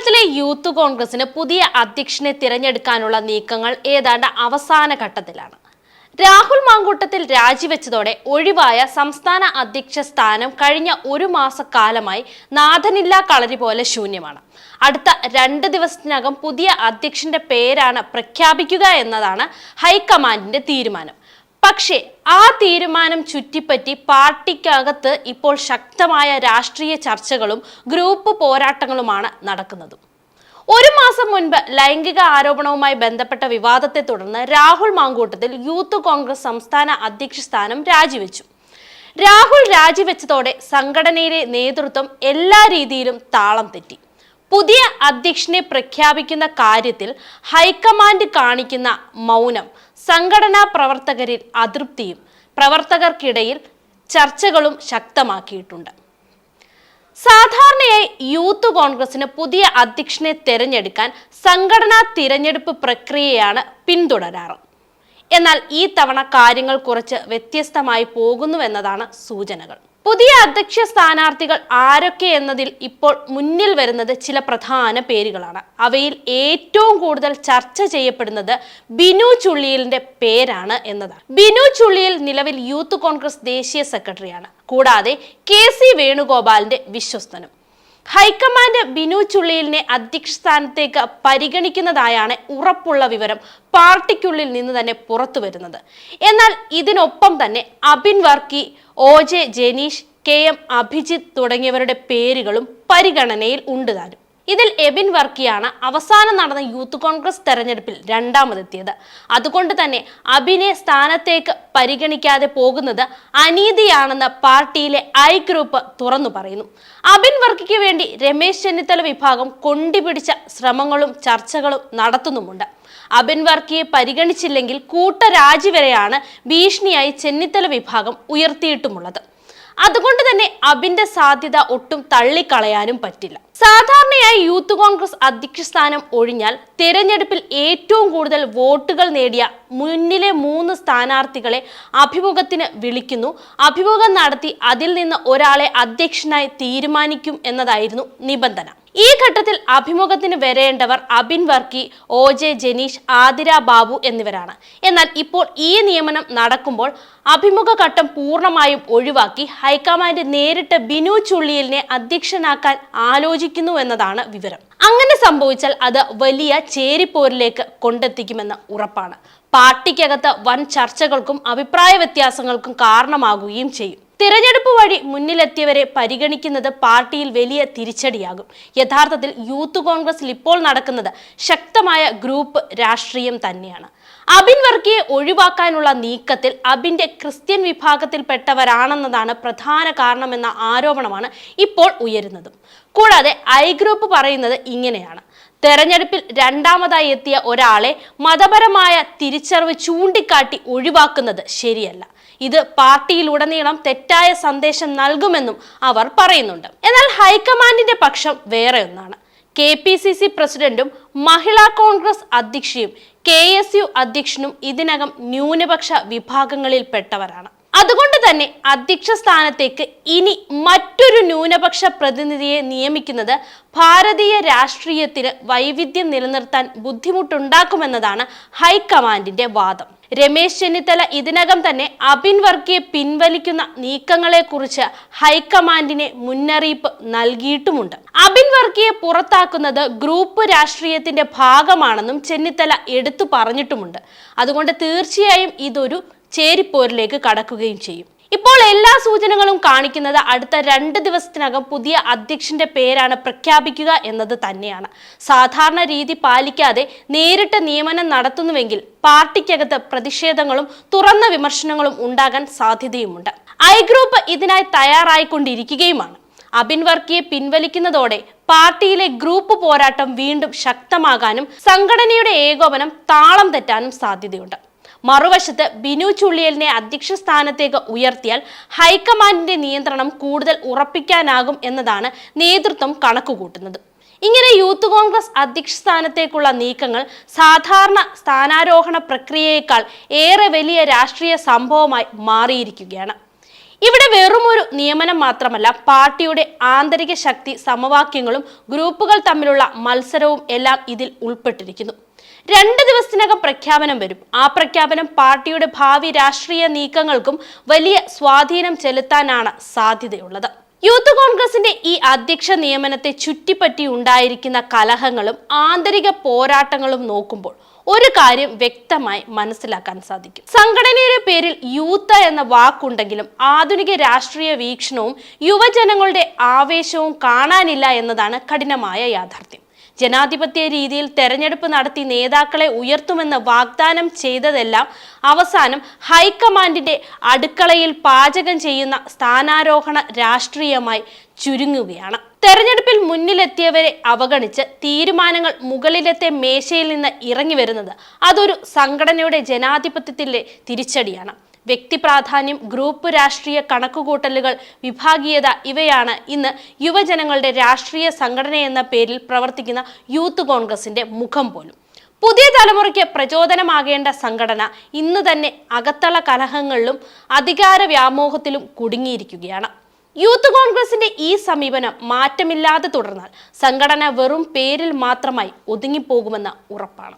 കേരളത്തിലെ യൂത്ത് കോൺഗ്രസിന് പുതിയ അധ്യക്ഷനെ തിരഞ്ഞെടുക്കാനുള്ള നീക്കങ്ങൾ ഏതാണ്ട് അവസാന ഘട്ടത്തിലാണ്. രാഹുൽ മാങ്കൂട്ടത്തിൽ രാജിവെച്ചതോടെ ഒഴിവായ സംസ്ഥാന അധ്യക്ഷ സ്ഥാനം കഴിഞ്ഞ ഒരു മാസക്കാലമായി നാഥനില്ലാ കളരി പോലെ ശൂന്യമാണ്. അടുത്ത രണ്ട് ദിവസത്തിനകം പുതിയ അധ്യക്ഷന്റെ പേരാണ് പ്രഖ്യാപിക്കുക എന്നതാണ് ഹൈക്കമാൻഡിന്റെ തീരുമാനം. പക്ഷേ ആ തീരുമാനം ചുറ്റിപ്പറ്റി പാർട്ടിക്കകത്ത് ഇപ്പോൾ ശക്തമായ രാഷ്ട്രീയ ചർച്ചകളും ഗ്രൂപ്പ് പോരാട്ടങ്ങളുമാണ് നടക്കുന്നത്. ഒരു മാസം മുൻപ് ലൈംഗിക ആരോപണവുമായി ബന്ധപ്പെട്ട വിവാദത്തെ തുടർന്ന് രാഹുൽ മാങ്കൂട്ടത്തിൽ യൂത്ത് കോൺഗ്രസ് സംസ്ഥാന അധ്യക്ഷ സ്ഥാനം രാജിവെച്ചു. രാഹുൽ രാജിവെച്ചതോടെ സംഘടനയിലെ നേതൃത്വം എല്ലാ രീതിയിലും താളം തെറ്റി. പുതിയ അധ്യക്ഷനെ പ്രഖ്യാപിക്കുന്ന കാര്യത്തിൽ ഹൈക്കമാൻഡ് കാണിക്കുന്ന മൗനം സംഘടനാ പ്രവർത്തകരിൽ അതൃപ്തിയും പ്രവർത്തകർക്കിടയിൽ ചർച്ചകളും ശക്തമാക്കിയിട്ടുണ്ട്. സാധാരണയായി യൂത്ത് കോൺഗ്രസിന് പുതിയ അധ്യക്ഷനെ തിരഞ്ഞെടുക്കാൻ സംഘടനാ തിരഞ്ഞെടുപ്പ് പ്രക്രിയയാണ് പിന്തുടരാറ്. എന്നാൽ ഈ തവണ കാര്യങ്ങൾ കുറച്ച് വ്യത്യസ്തമായി പോകുന്നുവെന്നതാണ് സൂചനകൾ. പുതിയ അധ്യക്ഷ സ്ഥാനാർത്ഥികൾ ആരൊക്കെ എന്നതിൽ ഇപ്പോൾ മുന്നിൽ വരുന്നത് ചില പ്രധാന പേരുകളാണ്. അവയിൽ ഏറ്റവും കൂടുതൽ ചർച്ച ചെയ്യപ്പെടുന്നത് ബിനു ചുള്ളിയലിന്റെ പേരാണ് എന്നതാണ്. ബിനു ചുള്ളിയൽ നിലവിൽ യൂത്ത് കോൺഗ്രസ് ദേശീയ സെക്രട്ടറിയാണ്. കൂടാതെ കെ സി വേണുഗോപാലിന്റെ വിശ്വസ്തനും. ഹൈക്കമാൻഡ് ബിനു ചുള്ളിയിലിനെ അധ്യക്ഷ സ്ഥാനത്തേക്ക് പരിഗണിക്കുന്നതായാണ് ഉറപ്പുള്ള വിവരം പാർട്ടിക്കുള്ളിൽ നിന്ന് തന്നെ പുറത്തു വരുന്നത്. എന്നാൽ ഇതിനൊപ്പം തന്നെ Abin Varkey O J Janeesh K M Abhijith തുടങ്ങിയവരുടെ പേരുകളും പരിഗണനയിൽ ഉണ്ട് താനും. ഇതിൽ എബിൻ വർക്കിയാണ് അവസാനം നടന്ന യൂത്ത് കോൺഗ്രസ് തെരഞ്ഞെടുപ്പിൽ രണ്ടാമതെത്തിയത്. അതുകൊണ്ട് തന്നെ അബിനെ സ്ഥാനത്തേക്ക് പരിഗണിക്കാതെ പോകുന്നത് അനീതിയാണെന്ന് പാർട്ടിയിലെ ഐ ഗ്രൂപ്പ് തുറന്നു പറയുന്നു. അബിൻ വർക്കിക്ക് വേണ്ടി രമേശ് ചെന്നിത്തല വിഭാഗം കൊണ്ടിപിടിച്ച ശ്രമങ്ങളും ചർച്ചകളും നടത്തുന്നുമുണ്ട്. അബിൻ വർക്കിയെ പരിഗണിച്ചില്ലെങ്കിൽ കൂട്ടരാജി വരെയാണ് ഭീഷണിയായി ചെന്നിത്തല വിഭാഗം ഉയർത്തിയിട്ടുമുള്ളത്. അതുകൊണ്ട് തന്നെ അബിന്റെ സാധ്യത ഒട്ടും തള്ളിക്കളയാനും പറ്റില്ല. സാധാരണയായി യൂത്ത് കോൺഗ്രസ് അധ്യക്ഷ സ്ഥാനം ഒഴിഞ്ഞാൽ തെരഞ്ഞെടുപ്പിൽ ഏറ്റവും കൂടുതൽ വോട്ടുകൾ നേടിയ മുന്നിലെ മൂന്ന് സ്ഥാനാർത്ഥികളെ അഭിമുഖത്തിന് വിളിക്കുന്നു. അഭിമുഖം നടത്തി അതിൽ നിന്ന് ഒരാളെ അധ്യക്ഷനായി തീരുമാനിക്കും എന്നതായിരുന്നു നിബന്ധന. ഈ ഘട്ടത്തിൽ അഭിമുഖത്തിന് വരേണ്ടവർ അബിൻ വർക്കി ഒ ജെ ജനീഷ് ആതിര ബാബു എന്നിവരാണ്. എന്നാൽ ഇപ്പോൾ ഈ നിയമനം നടക്കുമ്പോൾ അഭിമുഖ ഘട്ടം പൂർണമായും ഒഴിവാക്കി ഹൈക്കമാൻഡ് നേരിട്ട് ബിനു ചുള്ളിയലിനെ അധ്യക്ഷനാക്കാൻ ആലോചിക്കുന്നു എന്നതാണ് വിവരം. അങ്ങനെ സംഭവിച്ചാൽ അത് വലിയ ചേരിപ്പോരിലേക്ക് കൊണ്ടെത്തിക്കുമെന്ന് ഉറപ്പാണ്. പാർട്ടിക്കകത്ത് വൻ ചർച്ചകൾക്കും അഭിപ്രായ വ്യത്യാസങ്ങൾക്കും കാരണമാകുകയും ചെയ്യും. തിരഞ്ഞെടുപ്പ് വഴി മുന്നിലെത്തിയവരെ പരിഗണിക്കുന്നത് പാർട്ടിയിൽ വലിയ തിരിച്ചടിയാകും. യഥാർത്ഥത്തിൽ യൂത്ത് കോൺഗ്രസിൽ ഇപ്പോൾ നടക്കുന്നത് ശക്തമായ ഗ്രൂപ്പ് രാഷ്ട്രീയം തന്നെയാണ്. അബിൻ വർക്കിയെ ഒഴിവാക്കാനുള്ള നീക്കത്തിൽ അബിന്റെ ക്രിസ്ത്യൻ വിഭാഗത്തിൽപ്പെട്ടവരാണെന്നതാണ് പ്രധാന കാരണമെന്ന ആരോപണമാണ് ഇപ്പോൾ ഉയരുന്നതും. കൂടാതെ ഐ ഗ്രൂപ്പ് പറയുന്നത് ഇങ്ങനെയാണ്. തെരഞ്ഞെടുപ്പിൽ രണ്ടാമതായി എത്തിയ ഒരാളെ മതപരമായ തിരിച്ചറിവ് ചൂണ്ടിക്കാട്ടി ഒഴിവാക്കുന്നത് ശരിയല്ല. ഇത് പാർട്ടിയിലുടനീളം തെറ്റായ സന്ദേശം നൽകുമെന്നും അവർ പറയുന്നുണ്ട്. എന്നാൽ ഹൈക്കമാൻഡിന്റെ പക്ഷം വേറെ ഒന്നാണ്. കെ പി സി സി പ്രസിഡന്റും മഹിളാ കോൺഗ്രസ് അധ്യക്ഷയും കെ എസ് യു അധ്യക്ഷനും ഇതിനകം ന്യൂനപക്ഷ വിഭാഗങ്ങളിൽ പെട്ടവരാണ് അതുകൊണ്ട് തന്നെ അധ്യക്ഷ സ്ഥാനത്തേക്ക് ഇനി മറ്റൊരു ന്യൂനപക്ഷ പ്രതിനിധിയെ നിയമിക്കുന്നത് ഭാരതീയ രാഷ്ട്രീയത്തിന് വൈവിധ്യം നിലനിർത്താൻ ബുദ്ധിമുട്ടുണ്ടാക്കുമെന്നതാണ് ഹൈക്കമാൻഡിന്റെ വാദം. രമേശ് ചെന്നിത്തല ഇതിനകം തന്നെ അബിൻ വർക്കിയെ പിൻവലിക്കുന്ന നീക്കങ്ങളെക്കുറിച്ച് ഹൈക്കമാൻഡിനെ മുന്നറിയിപ്പ് നൽകിയിട്ടുമുണ്ട്. അബിൻ വർക്കിയെ പുറത്താക്കുന്നത് ഗ്രൂപ്പ് രാഷ്ട്രീയത്തിന്റെ ഭാഗമാണെന്നും ചെന്നിത്തല എടുത്തു പറഞ്ഞിട്ടുമുണ്ട്. അതുകൊണ്ട് തീർച്ചയായും ഇതൊരു ചേരിപ്പോരിലേക്ക് കടക്കുകയും ചെയ്യും. ഇപ്പോൾ എല്ലാ സൂചനകളും കാണിക്കുന്നത് അടുത്ത രണ്ട് ദിവസത്തിനകം പുതിയ അധ്യക്ഷന്റെ പേരാണ് പ്രഖ്യാപിക്കുക എന്നത് തന്നെയാണ്. സാധാരണ രീതി പാലിക്കാതെ നേരിട്ട് നിയമനം നടത്തുന്നുവെങ്കിൽ പാർട്ടിക്കകത്ത് പ്രതിഷേധങ്ങളും തുറന്ന വിമർശനങ്ങളും ഉണ്ടാകാൻ സാധ്യതയുമുണ്ട്. ഐ ഗ്രൂപ്പ് ഇതിനായി തയ്യാറായിക്കൊണ്ടിരിക്കുകയുമാണ്. അബിൻ വർക്കിയെ പിൻവലിക്കുന്നതോടെ പാർട്ടിയിലെ ഗ്രൂപ്പ് പോരാട്ടം വീണ്ടും ശക്തമാകാനും സംഘടനയുടെ ഏകോപനം താളം തെറ്റാനും സാധ്യതയുണ്ട്. മറുവശത്ത് ബിനു ചുള്ളിയലിനെ അധ്യക്ഷ സ്ഥാനത്തേക്ക് ഉയർത്തിയാൽ ഹൈക്കമാൻഡിന്റെ നിയന്ത്രണം കൂടുതൽ ഉറപ്പിക്കാനാകും എന്നതാണ് നേതൃത്വം കണക്കുകൂട്ടുന്നത്. ഇങ്ങനെ യൂത്ത് കോൺഗ്രസ് അധ്യക്ഷ സ്ഥാനത്തേക്കുള്ള നീക്കങ്ങൾ സാധാരണ സ്ഥാനാരോഹണ പ്രക്രിയയേക്കാൾ ഏറെ വലിയ രാഷ്ട്രീയ സംഭവമായി മാറിയിരിക്കുകയാണ്. ഇവിടെ വെറുമൊരു നിയമനം മാത്രമല്ല പാർട്ടിയുടെ ആന്തരിക ശക്തി സമവാക്യങ്ങളും ഗ്രൂപ്പുകൾ തമ്മിലുള്ള മത്സരവും എല്ലാം ഇതിൽ ഉൾപ്പെട്ടിരിക്കുന്നു. രണ്ട് ദിവസത്തിനകം പ്രഖ്യാപനം വരും. ആ പ്രഖ്യാപനം പാർട്ടിയുടെ ഭാവി രാഷ്ട്രീയ നീക്കങ്ങൾക്കും വലിയ സ്വാധീനം ചെലുത്താനാണ് സാധ്യതയുള്ളത്. യൂത്ത് കോൺഗ്രസിന്റെ ഈ അധ്യക്ഷ നിയമനത്തെ ചുറ്റിപ്പറ്റി ഉണ്ടായിരിക്കുന്ന കലഹങ്ങളും ആന്തരിക പോരാട്ടങ്ങളും നോക്കുമ്പോൾ ഒരു കാര്യം വ്യക്തമായി മനസ്സിലാക്കാൻ സാധിക്കും. സംഘടനയുടെ പേരിൽ യൂത്ത് എന്ന വാക്കുണ്ടെങ്കിലും ആധുനിക രാഷ്ട്രീയ വീക്ഷണവും യുവജനങ്ങളുടെ ആവേശവും കാണാനില്ല എന്നതാണ് കഠിനമായ യാഥാർത്ഥ്യം. ജനാധിപത്യ രീതിയിൽ തെരഞ്ഞെടുപ്പ് നടത്തി നേതാക്കളെ ഉയർത്തുമെന്ന് വാഗ്ദാനം ചെയ്തതെല്ലാം അവസാനം ഹൈക്കമാൻഡിന്റെ അടുക്കളയിൽ പാചകം ചെയ്യുന്ന സ്ഥാനാരോഹണ രാഷ്ട്രീയമായി ചുരുങ്ങുകയാണ്. തെരഞ്ഞെടുപ്പിൽ മുന്നിലെത്തിയവരെ അവഗണിച്ച് തീരുമാനങ്ങൾ മുകളിലത്തെ മേശയിൽ നിന്ന് ഇറങ്ങി വരുന്നത് അതൊരു സംഘടനയുടെ ജനാധിപത്യത്തിലെ തിരിച്ചടിയാണ്. വ്യക്തി പ്രാധാന്യം ഗ്രൂപ്പ് രാഷ്ട്രീയ കണക്കുകൂട്ടലുകൾ വിഭാഗീയത ഇവയാണ് ഇന്ന് യുവജനങ്ങളുടെ രാഷ്ട്രീയ സംഘടന എന്ന പേരിൽ പ്രവർത്തിക്കുന്ന യൂത്ത് കോൺഗ്രസിന്റെ മുഖം പോലും. പുതിയ തലമുറയ്ക്ക് പ്രചോദനമാകേണ്ട സംഘടന ഇന്ന് തന്നെ അകത്തള കലഹങ്ങളിലും അധികാര വ്യാമോഹത്തിലും കുടുങ്ങിയിരിക്കുകയാണ്. യൂത്ത് കോൺഗ്രസിന്റെ ഈ സമീപനം മാറ്റമില്ലാതെ തുടർന്നാൽ സംഘടന വെറും പേരിൽ മാത്രമായി ഒതുങ്ങിപ്പോകുമെന്ന ഉറപ്പാണ്.